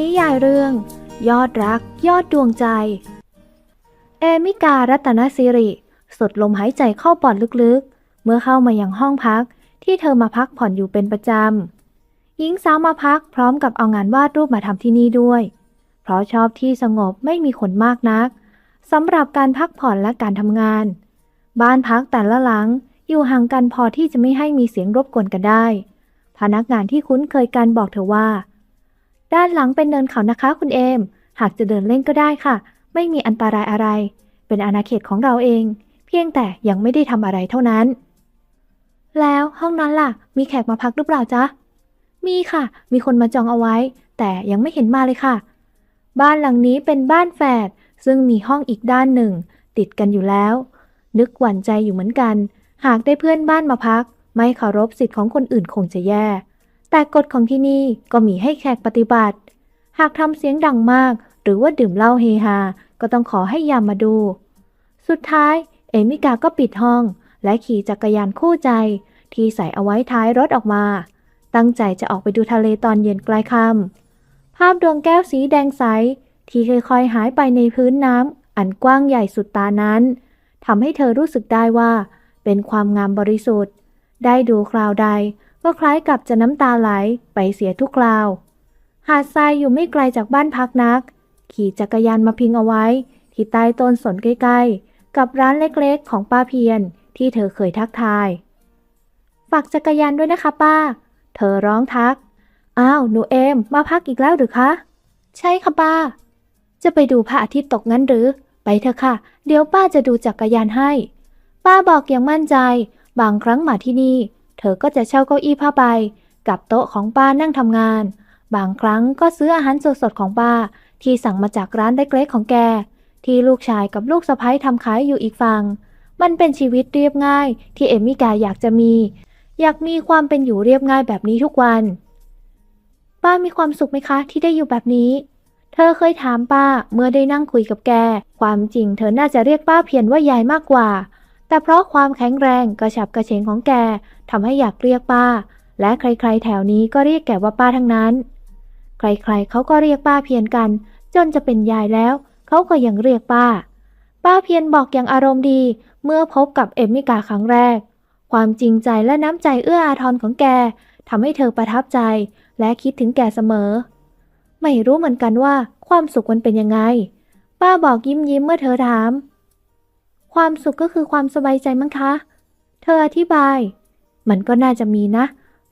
นิยายเรื่อง ยอดรัก ยอดดวงใจ เอมิการัตนสิริสุดลมหายใจเข้าปอดลึกๆ เมื่อเข้ามายังห้องพักที่เธอมาพักผ่อนอยู่เป็นประจำหญิงสาวมาพักพร้อมกับเอางานวาดรูปมาทำที่นี่ด้วย เพราะชอบที่สงบไม่มีคนมากนักสำหรับการพักผ่อนและการทำงาน บ้านพักแต่ละหลังอยู่ห่างกันพอที่จะไม่ให้มีเสียงรบกวนกันได้ พนักงานที่คุ้นเคยกันบอกเธอว่า ด้านหลังเป็นเนินเขานะคะคุณเอม หากจะเดินเล่นก็ได้ค่ะ ไม่มีอันตรายอะไร เป็นอาณาเขตของเราเอง เพียงแต่ยังไม่ได้ทำอะไรเท่านั้น แล้วห้องนั้นล่ะ มีแขกมาพักหรือเปล่าจ๊ะ มีค่ะ มีคนมาจองเอาไว้ แต่ยังไม่เห็นมาเลยค่ะ บ้านหลังนี้เป็นบ้านแฝดซึ่งมีห้องอีกด้านหนึ่ง ติดกันอยู่แล้ว นึกหวั่นใจอยู่เหมือนกัน หากได้เพื่อนบ้านมาพัก ไม่เคารพสิทธิ์ของคนอื่นคงจะแย่ แต่กฎของที่นี่ก็มีให้แขกปฏิบัติ หากทำเสียงดังมาก หรือว่าดื่มเหล้าเฮฮา ก็ต้องขอให้ยามมาดู สุดท้าย เอมิกาก็ปิดห้อง และขี่จักรยานคู่ใจ ที่ใส่เอาไว้ท้ายรถออกมา ตั้งใจจะออกไปดูทะเลตอนเย็นใกล้ค่ำภาพดวงแก้วสีแดงใส ที่ค่อยๆหายไปในพื้นน้ำอันกว้างใหญ่สุดตานั้นทำให้เธอรู้สึกได้ว่า เป็นความงามบริสุทธิ์ ได้ดูคราวใด ก็คล้ายกับจะน้ำตาไหลไปเสียทุกคราว หาดทรายอยู่ไม่ไกลจากบ้านพักนัก ขี่จักรยานมาพิงเอาไว้ ที่ใต้ต้นสนใกล้ๆ กับร้านเล็กๆ ของป้าเพียรที่เธอเคยทักทาย ฝากจักรยานด้วยนะคะป้า เธอร้องทัก อ้าวหนูเอมมาพักอีกแล้วหรือคะ ใช่ค่ะป้า จะไปดูพระอาทิตย์ตกงั้นหรือ ไปเถอะค่ะ เดี๋ยวป้าจะดูจักรยานให้ ป้าบอกอย่างมั่นใจ บางครั้งมาที่นี่ เธอก็จะเช่าเก้าอี้ผ้าใบ กับโต๊ะของป้านั่งทำงาน บางครั้งก็ซื้ออาหารสดๆของป้า ที่สั่งมาจากร้านเล็กๆของแก ที่ลูกชายกับลูกสะใภ้ทำขายอยู่อีกฝั่งมันเป็นชีวิตเรียบง่ายที่เอมิกาอยากจะมี อยากมีความเป็นอยู่เรียบง่ายแบบนี้ทุกวัน ป้ามีความสุขไหมคะที่ได้อยู่แบบนี้ เธอเคยถามป้าเมื่อได้นั่งคุยกับแก ความจริงเธอน่าจะเรียกป้าเพียรว่ายายมากกว่า แต่เพราะความแข็งแรงกระฉับกระเฉงของแกทำให้อยากเรียกป้า และใครๆ แถวนี้ก็เรียกแกว่าป้าทั้งนั้น ใครๆเขาก็เรียกป้าเพียรกัน จนจะเป็นยายแล้ว เขาก็ยังเรียกป้า ป้าเพียรบอกอย่างอารมณ์ดี เมื่อพบกับเอมมิกาครั้งแรก ความจริงใจและน้ำใจเอื้ออาทรของแกทำให้เธอประทับใจ และคิดถึงแกเสมอ ไม่รู้เหมือนกันว่าความสุขมันเป็นยังไง ป้าบอกยิ้มยิ้มเมื่อเธอถาม ความสุขก็คือความสบายใจมั้งคะ เธออธิบาย มันก็น่าจะมีนะ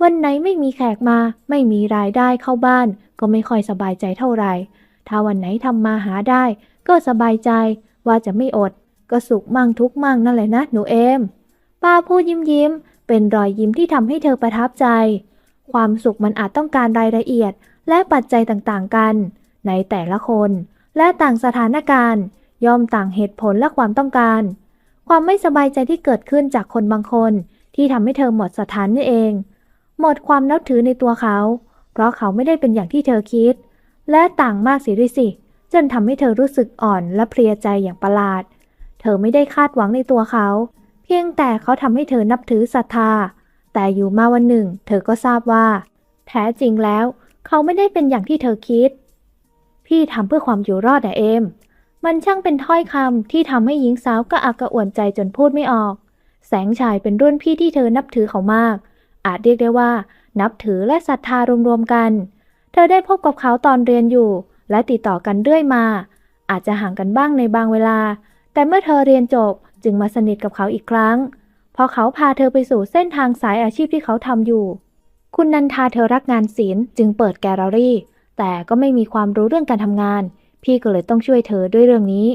วันไหนไม่มีแขกมา ไม่มีรายได้เข้าบ้าน ก็ไม่ค่อยสบายใจเท่าไหร่ ถ้าวันไหนทำมาหาได้ ก็สบายใจว่าจะไม่อด ก็สุขมั่งทุกข์มั่งนั่นแหละนะหนูเอม ป้าพูดยิ้มยิ้ม เป็นรอยยิ้มที่ทำให้เธอประทับใจ ความสุขมันอาจต้องการรายละเอียดและปัจจัยต่างๆกัน ในแต่ละคน และต่างสถานการณ์ ย่อมต่างเหตุผลและความต้องการ ความไม่สบายใจที่เกิดขึ้นจากคนบางคน ที่ทำให้เธอหมดสถานนี่เอง หมดความนับถือในตัวเขา เพราะเขาไม่ได้เป็นอย่างที่เธอคิด และต่างมากเสียด้วยสิ จนทำให้เธอรู้สึกอ่อนและเพลียใจอย่างประหลาด เธอไม่ได้คาดหวังในตัวเขา เพียงแต่เขาทำให้เธอนับถือศรัทธา แต่อยู่มาวันหนึ่ง เธอก็ทราบว่า แท้จริงแล้ว เขาไม่ได้เป็นอย่างที่เธอคิด พี่ทำเพื่อความอยู่รอดอะเอม มันช่างเป็นถ้อยคำที่ทำให้หญิงสาวก็อักกระอ่วนใจจนพูดไม่ออก แสงชายเป็นรุ่นพี่ที่เธอนับถือเขามาก อาจเรียกได้ว่า นับถือและศรัทธารวมๆกัน เธอได้พบกับเขาตอนเรียนอยู่ และติดต่อกันเรื่อยมา อาจจะห่างกันบ้างในบางเวลา แต่เมื่อเธอเรียนจบจึงมาสนิทกับเขาอีกครั้ง พอเขาพาเธอไปสู่เส้นทางสายอาชีพที่เขาทำอยู่ คุณนันทาเธอรักงานศิลป์จึงเปิดแกลเลอรี่ แต่ก็ไม่มีความรู้เรื่องการทำงาน พี่ก็เลยต้องช่วยเธอด้วยเรื่องนี้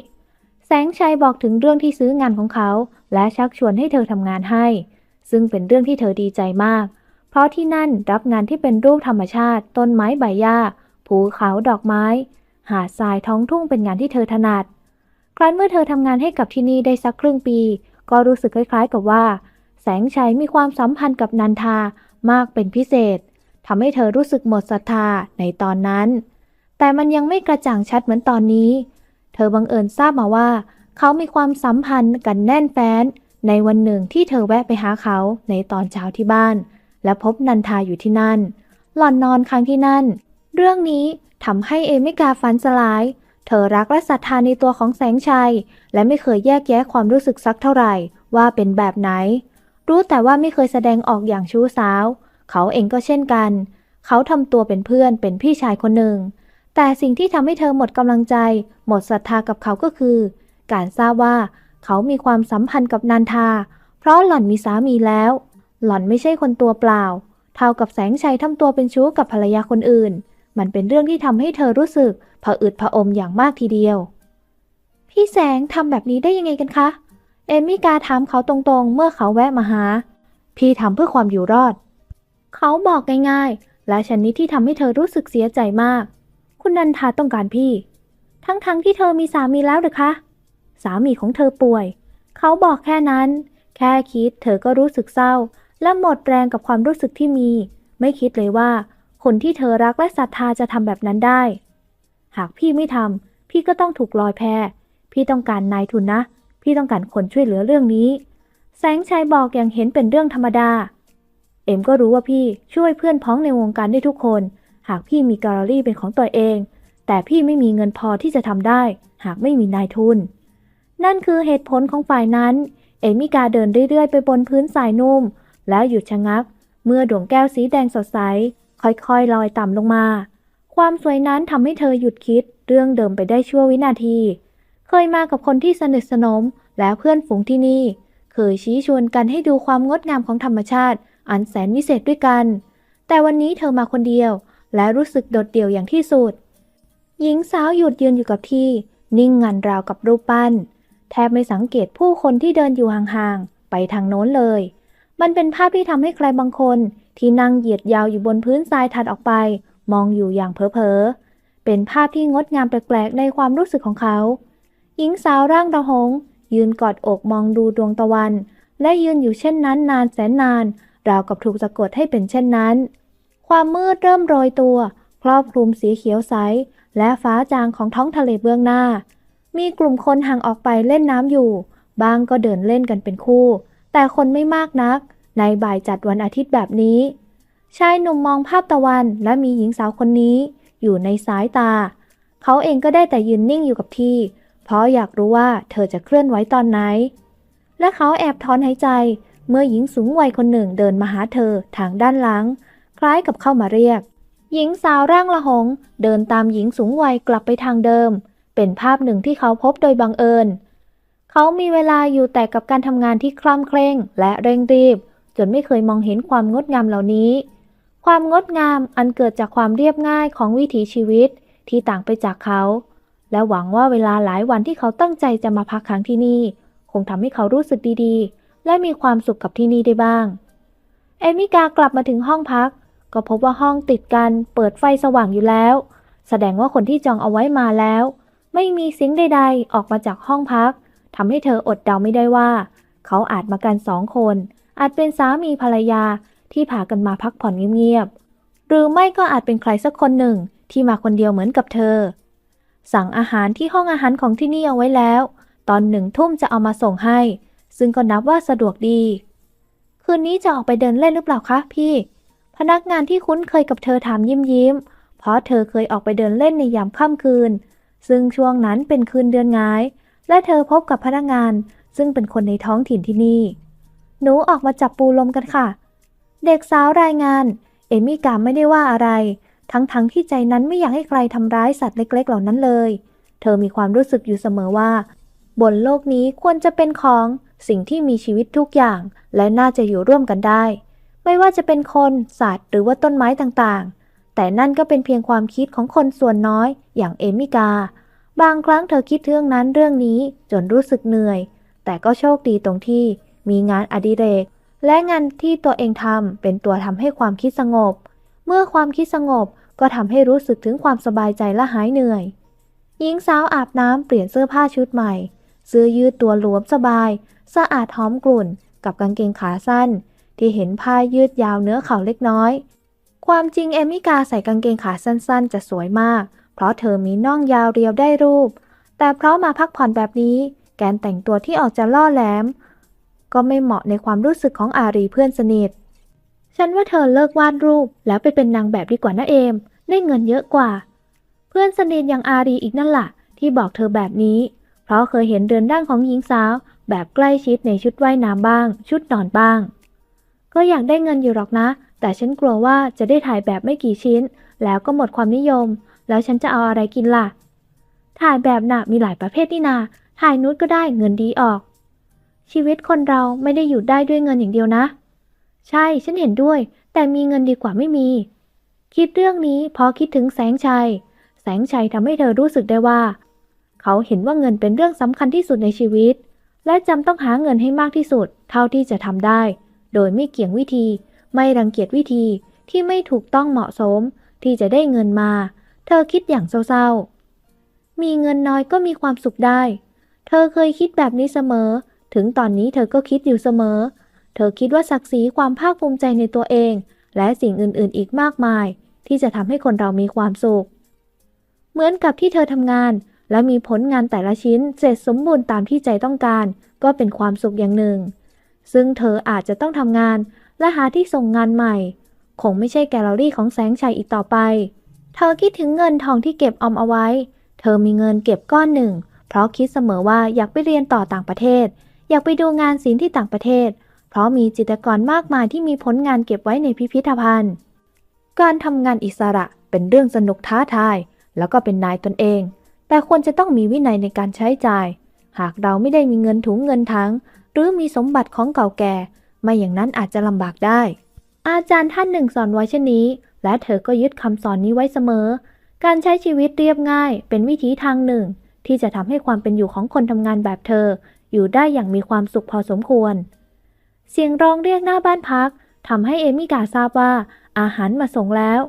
แสงชัยบอกถึงเรื่องที่ซื้องานของเขา และชักชวนให้เธอทำงานให้ ซึ่งเป็นเรื่องที่เธอดีใจมาก เพราะที่นั่นรับงานที่เป็นรูปธรรมชาติ ต้นไม้ใบหญ้า ภูเขาดอกไม้ หาดทรายท้องทุ่งเป็นงานที่เธอถนัด ครั้นเมื่อเธอทำงานให้กับที่นี่ได้สักครึ่งปี ก็รู้สึกคล้าย ๆ กับว่า แสงชัยมีความสัมพันธ์กับนันทามากเป็นพิเศษทำให้เธอรู้สึกหมดศรัทธาในตอนนั้น แต่มันยังไม่กระจ่างชัดเหมือนตอนนี้ เธอบังเอิญทราบมาว่า เขามีความสัมพันธ์กันแน่นแฟ้น ในวันหนึ่งที่เธอแวะไปหาเขาในตอนเช้าที่บ้าน และพบนันทาอยู่ที่นั่น หล่อนนอนค้างที่นั่น เรื่องนี้ทำให้เอมิกาฝันสลาย เธอรักและศรัทธาในตัวของแสงชัย และไม่เคยแยกแยะความรู้สึกสักเท่าไหร่ว่าเป็นแบบไหน รู้แต่ว่าไม่เคยแสดงออกอย่างชู้สาว เขาเองก็เช่นกัน เขาทำตัวเป็นเพื่อนเป็นพี่ชายคนหนึ่ง แต่สิ่งที่ทำให้เธอหมดกำลังใจ หมดศรัทธากับเขาก็คือ การทราบว่าเขามีความสัมพันธ์กับนันทา เพราะหล่อนมีสามีแล้ว หล่อนไม่ใช่คนตัวเปล่า เท่ากับแสงชัยทำตัวเป็นชู้กับภรรยาคนอื่น มันเป็นเรื่องที่ทำให้เธอรู้สึกผะอืดผะอมอย่างมากทีเดียว พี่แสงทำแบบนี้ได้ยังไงกันคะ เอมมิกาถามเขาตรงๆ เมื่อเขาแวะมาหา พี่ทำเพื่อความอยู่รอด เขาบอกง่ายๆ และชนิดที่ทำให้เธอรู้สึกเสียใจมาก คุณนันทาต้องการพี่ ทั้งๆทที่เธอมีสามีแล้วหรือคะ สามีของเธอป่วย เขาบอกแค่นั้น แค่คิดเธอก็รู้สึกเศร้า และหมดแรงกับความรู้สึกที่มี ไม่คิดเลยว่า คนที่เธอรักและศรัทธาจะทำแบบนั้นได้ หากพี่ไม่ทำพี่ก็ต้องถูกลอยแพพี่ต้องการนายทุนนะ พี่ต้องการคนช่วยเหลือเรื่องนี้ แสงชัยบอกอย่างเห็นเป็นเรื่องธรรมดา เอ็มก็รู้ว่าพี่ช่วยเพื่อนพ้องในวงการได้ทุกคน หากพี่มีแกลเลอรี่เป็นของตัวเอง แต่พี่ไม่มีเงินพอที่จะทำได้ หากไม่มีนายทุน นั่นคือเหตุผลของฝ่ายนั้น เอมิกาเดินเรื่อยๆ ไปบนพื้นทรายนุ่ม แล้วหยุดชะงัก เมื่อดวงแก้วสีแดงสดใส ค่อยๆลอยต่ำลงมา ความสวยนั้นทำให้เธอหยุดคิดเรื่องเดิมไปได้ชั่ววินาที เคยมากับคนที่สนิทสนมและเพื่อนฝูงที่นี่ เคยชี้ชวนกันให้ดูความงดงามของธรรมชาติ อันแสนวิเศษด้วยกัน แต่วันนี้เธอมาคนเดียว และรู้สึกโดดเดี่ยวอย่างที่สุด หญิงสาวหยุดยืนอยู่กับที่ นิ่งงันราวกับรูปปั้น แทบไม่สังเกตผู้คนที่เดินอยู่ห่างๆ ไปทางโน้นเลย มันเป็นภาพที่ทำให้ใครบางคนที่นั่งเหยียดยาวอยู่บนพื้นทรายถัดออกไป มองอยู่อย่างเพ้อๆ เป็นภาพที่งดงามแปลกๆ ในความรู้สึกของเขา หญิงสาวร่างระหง ยืนกอดอกมองดูดวงตะวัน และยืนอยู่เช่นนั้นนานแสนนาน ราวกับถูกสะกดให้เป็นเช่นนั้น ความมืดเริ่มโรยตัว ครอบคลุมสีเขียวใส และฟ้าจางของท้องทะเลเบื้องหน้า มีกลุ่มคนห่างออกไปเล่นน้ำอยู่ บางก็เดินเล่นกันเป็นคู่ แต่คนไม่มากนัก ในบ่ายจัดวันอาทิตย์แบบนี้ ชายหนุ่มมองภาพตะวันและมีหญิงสาวคนนี้ อยู่ในสายตา เขาเองก็ได้แต่ยืนนิ่งอยู่กับที่ เพราะอยากรู้ว่าเธอจะเคลื่อนไหวตอนไหน และเขาแอบถอนหายใจเมื่อหญิงสูงวัยคนหนึ่งเดินมาหาเธอทางด้านหลัง คล้ายกับเข้ามาเรียก หญิงสาวร่างละหง เดินตามหญิงสูงวัยกลับไปทางเดิม เป็นภาพหนึ่งที่เขาพบโดยบังเอิญ เขามีเวลาอยู่แต่กับการทำงานที่คล่ำเคร่งและเร่งรีบ จนไม่เคยมองเห็นความงดงามเหล่านี้ ความงดงามอันเกิดจากความเรียบง่ายของวิถีชีวิตที่ต่างไปจากเขา และหวังว่าเวลาหลายวันที่เขาตั้งใจจะมาพักค้างที่นี่ คงทำให้เขารู้สึกดีๆ และมีความสุขกับที่นี่ได้บ้าง เอมิกากลับมาถึงห้องพัก ก็พบว่าห้องติดกันเปิดไฟสว่างอยู่แล้ว แสดงว่าคนที่จองเอาไว้มาแล้ว ไม่มีเสียงใด ๆ ออกมาจากห้องพักทำให้เธออดเดาไม่ได้ว่า เขาอาจมากันสองคน อาจเป็นสามีภรรยาที่พากันมาพักผ่อนเงียบๆหรือไม่ก็อาจเป็นใครสักคนหนึ่งที่มาคนเดียวเหมือนกับเธอ สั่งอาหารที่ห้องอาหารของที่นี่เอาไว้แล้ว ตอนหนึ่งทุ่มจะเอามาส่งให้ ซึ่งก็นับว่าสะดวกดี คืนนี้จะออกไปเดินเล่นหรือเปล่าคะพี่ พนักงานที่คุ้นเคยกับเธอถามยิ้มยิ้ม เพราะเธอเคยออกไปเดินเล่นในยามค่ำคืน ซึ่งช่วงนั้นเป็นคืนเดือนงาย และเธอพบกับพนักงาน ซึ่งเป็นคนในท้องถิ่นที่นี่ หนูออกมาจับปูลมกันค่ะ เด็กสาวรายงาน เอมี่กาไม่ได้ว่าอะไร ทั้งๆทที่ใจนั้นไม่อยากให้ใครทำร้ายสัตว์เล็ก ๆ เหล่านั้นเลย เธอมีความรู้สึกอยู่เสมอว่า บนโลกนี้ควรจะเป็นของสิ่งที่มีชีวิตทุกอย่าง และน่าจะอยู่ร่วมกันได้ ไม่ว่าจะเป็นคนสัตว์หรือว่าต้นไม้ต่างๆ แต่นั่นก็เป็นเพียงความคิดของคนส่วนน้อยอย่างเอมิกา บางครั้งเธอคิดเรื่องนั้นเรื่องนี้จนรู้สึกเหนื่อย แต่ก็โชคดีตรงที่มีงานอดิเรก และงานที่ตัวเองทำเป็นตัวทำให้ความคิดสงบ เมื่อความคิดสงบก็ทำให้รู้สึกถึงความสบายใจและหายเหนื่อย หญิงสาวอาบน้ำเปลี่ยนเสื้อผ้าชุดใหม่เสื้อยืดตัวหลวมสบาย สะอาดหอมกลุ่น กับกางเกงขาสั้น ที่เห็นผ้ายืดยาวเนื้อเข่าเล็กน้อย ความจริงเอมิกาใส่กางเกงขาสั้นๆ จะสวยมาก เพราะเธอมีน่องยาวเรียวได้รูป แต่เพราะมาพักผ่อนแบบนี้ แกนแต่งตัวที่ออกจะล่อแหลม ก็ไม่เหมาะในความรู้สึกของอารีเพื่อนสนิท ฉันว่าเธอเลิกวาดรูปแล้วไปเป็นนางแบบดีกว่านะเอม ได้เงินเยอะกว่า เพื่อนสนิทอย่างอารีอีกนั่นล่ะ ที่บอกเธอแบบนี้ เพราะเคยเห็นเรือนร่างของหญิงสาวแบบใกล้ชิดในชุดว่ายน้ำบ้าง ชุดนอนบ้าง ก็อยากได้เงินอยู่หรอกนะ แต่ฉันกลัวว่าจะได้ถ่ายแบบไม่กี่ชิ้น แล้วก็หมดความนิยม แล้วฉันจะเอาอะไรกินล่ะ ถ่ายแบบน่ะมีหลายประเภทนี่นา ถ่ายนุดก็ได้เงินดีออก ชีวิตคนเราไม่ได้อยู่ได้ด้วยเงินอย่างเดียวนะ ใช่ฉันเห็นด้วย แต่มีเงินดีกว่าไม่มี คิดเรื่องนี้พอคิดถึงแสงชัย แสงชัยทำให้เธอรู้สึกได้ว่า เขาเห็นว่าเงินเป็นเรื่องสำคัญที่สุดในชีวิต และจำต้องหาเงินให้มากที่สุด เท่าที่จะทำได้ โดยไม่เกี่ยงวิธี ไม่รังเกียจวิธีที่ไม่ถูกต้องเหมาะสม ที่จะได้เงินมา เธอคิดอย่างเศร้าๆ มีเงินน้อยก็มีความสุขได้ เธอเคยคิดแบบนี้เสมอ ถึงตอนนี้เธอก็คิดอยู่เสมอ เธอคิดว่าศักดิ์ศรีความภาคภูมิใจในตัวเอง และสิ่งอื่นๆ อีกมากมาย ที่จะทำให้คนเรามีความสุข เหมือนกับที่เธอทำงาน และมีผลงานแต่ละชิ้นเสร็จสมบูรณ์ตามที่ใจต้องการ ก็เป็นความสุขอย่างหนึ่ง ซึ่งเธออาจจะต้องทำงานและหาที่ส่งงานใหม่ คงไม่ใช่แกลเลอรี่ของแสงชัยอีกต่อไป เธอคิดถึงเงินทองที่เก็บออมเอาไว้ เธอมีเงินเก็บก้อนหนึ่ง เพราะคิดเสมอว่าอยากไปเรียนต่อต่างประเทศ อยากไปดูงานศิลป์ที่ต่างประเทศ เพราะมีจิตรกรมากมายที่มีผลงานเก็บไว้ในพิพิธภัณฑ์ การทำงานอิสระเป็นเรื่องสนุกท้าทาย แล้วก็เป็นนายตนเอง แต่ควรจะต้องมีวินัยในการใช้จ่าย หากเราไม่ได้มีเงินถุงเงินถัง หรือมีสมบัติของเก่าแก่ ไม่อย่างนั้นอาจจะลำบากได้ อาจารย์ท่านหนึ่งสอนไว้เช่นนี้ และเธอก็ยึดคำสอนนี้ไว้เสมอ การใช้ชีวิตเรียบง่ายเป็นวิธีทางหนึ่ง ที่จะทำให้ความเป็นอยู่ของคนทำงานแบบเธอ อยู่ได้อย่างมีความสุขพอสมควร เสียงร้องเรียกหน้าบ้านพักทำให้เอมิกาทราบว่าอาหารมาส่งแล้ว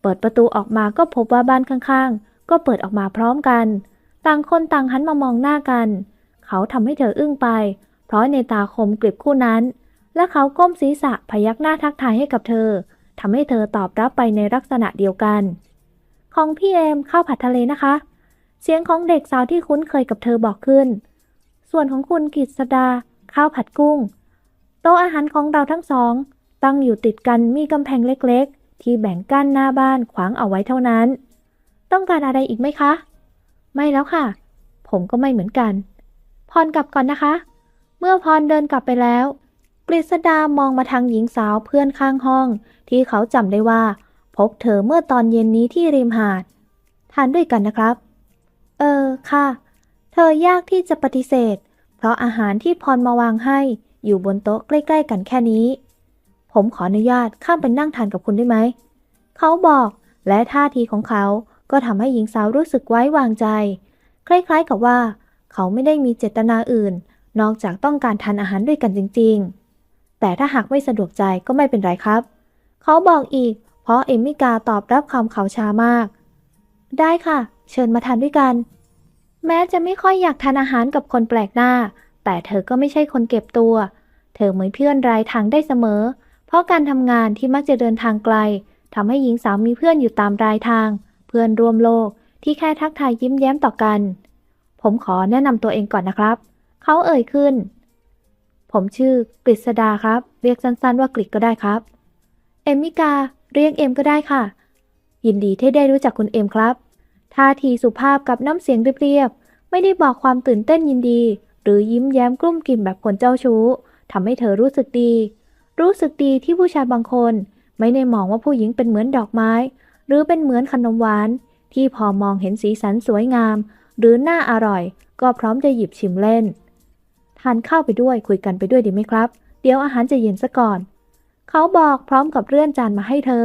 เปิดประตูออกมาก็พบว่าบ้านข้างๆ ก็เปิดออกมาพร้อมกัน ต่างคนต่างหันมามองหน้ากัน เขาทำให้เธออึ้งไป ราะในตาคมกริบคู่นั้น และเขาก้มศีรษะพยักหน้าทักทายให้กับเธอทำให้เธอตอบรับไปในลักษณะเดียวกัน ของพี่เอมข้าวผัดทะเลนะคะ เสียงของเด็กสาวที่คุ้นเคยกับเธอบอกขึ้น ส่วนของคุณกิตสดา ข้าวผัดกุ้ง โต๊ะอาหารของเราทั้งสอง ตั้งอยู่ติดกันมีกำแพงเล็กๆ ที่แบ่งกั้นหน้าบ้านขวางเอาไว้เท่านั้น ต้องการอะไรอีกไหมคะ ไม่แล้วค่ะ ผมก็ไม่เหมือนกัน พรกลับก่อนนะคะ เมื่อพรเดินกลับไปแล้ว กฤษดามองมาทางหญิงสาวเพื่อนข้างห้อง ที่เขาจำได้ว่า พบเธอเมื่อตอนเย็นนี้ที่ริมหาด ทานด้วยกันนะครับ เออค่ะ เธอยากที่จะปฏิเสธ เพราะอาหารที่พรมาวางให้อยู่บนโต๊ะใกล้ ๆ กันแค่นี้ ผมขออนุญาตข้ามไปนั่งทานกับคุณได้ไหม เขาบอกและท่าทีของเขาก็ทำให้หญิงสาวรู้สึกไว้วางใจ คล้ายๆกับว่า เขาไม่ได้มีเจตนาอื่น นอกจากต้องการทานอาหารด้วยกันจริง ๆ แต่ถ้าหากไม่สะดวกใจก็ไม่เป็นไรครับ เขาบอกอีก เพราะเอมมิกาตอบรับคำเขาช้ามาก ได้ค่ะ เชิญมาทานด้วยกัน แม้จะไม่ค่อยอยากทานอาหารกับคนแปลกหน้า แต่เธอก็ไม่ใช่คนเก็บตัว เธอเหมือนเพื่อนรายทางได้เสมอ เพราะการทำงานที่มักจะเดินทางไกลทำให้หญิงสาวมีเพื่อนอยู่ตามรายทาง เพื่อนร่วมโลกที่แค่ทักทายยิ้มแย้มต่อกัน ผมขอแนะนำตัวเองก่อนนะครับ เขาเอ่ยขึ้น ผมชื่อกฤษดาครับ เรียกสั้นๆว่ากฤษก็ได้ครับ เอมมิกา เรียกเอ็มก็ได้ค่ะ ยินดีที่ได้รู้จักคุณเอ็มครับท่าทีสุภาพกับน้ำเสียงเรียบๆไม่ได้บอกความตื่นเต้นยินดี หรือยิ้มแย้มกลุ้มกิ่มแบบคนเจ้าชู้ทำให้เธอรู้สึกดี รู้สึกดีที่ผู้ชายบางคน ไม่ได้มองว่าผู้หญิงเป็นเหมือนดอกไม้ หรือเป็นเหมือนขนมหวาน ที่พอมองเห็นสีสันสวยงาม หรือหน่าอร่อย ก็พร้อมจะหยิบชิมเล่น ทานข้าวไปด้วยคุยกันไปด้วยดีไหมครับ เดี๋ยวอาหารจะเย็นซะก่อน เขาบอกพร้อมกับเลื่อนจานมาให้เธอ